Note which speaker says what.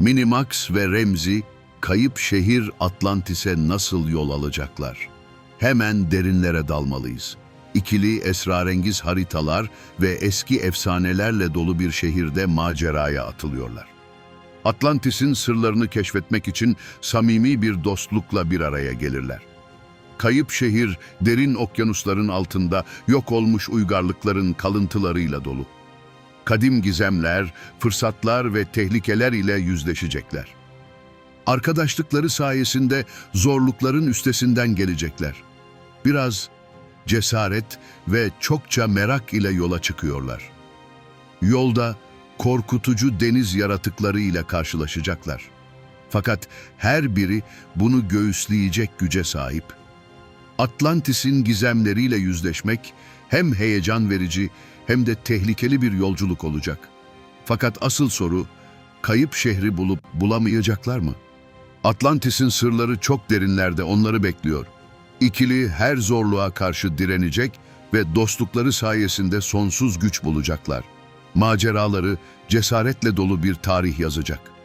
Speaker 1: Minimax ve Remzi kayıp şehir Atlantis'e nasıl yol alacaklar? Hemen derinlere dalmalıyız. İkili esrarengiz haritalar ve eski efsanelerle dolu bir şehirde maceraya atılıyorlar. Atlantis'in sırlarını keşfetmek için samimi bir dostlukla bir araya gelirler. Kayıp şehir derin okyanusların altında yok olmuş uygarlıkların kalıntılarıyla dolu. Kadim gizemler, fırsatlar ve tehlikeler ile yüzleşecekler. Arkadaşlıkları sayesinde zorlukların üstesinden gelecekler. Biraz cesaret ve çokça merak ile yola çıkıyorlar. Yolda korkutucu deniz yaratıkları ile karşılaşacaklar. Fakat her biri bunu göğüsleyecek güce sahip. Atlantis'in gizemleriyle yüzleşmek hem heyecan verici hem de tehlikeli bir yolculuk olacak. Fakat asıl soru, kayıp şehri bulup bulamayacaklar mı? Atlantis'in sırları çok derinlerde onları bekliyor. İkili her zorluğa karşı direnecek ve dostlukları sayesinde sonsuz güç bulacaklar. Maceraları cesaretle dolu bir tarih yazacak.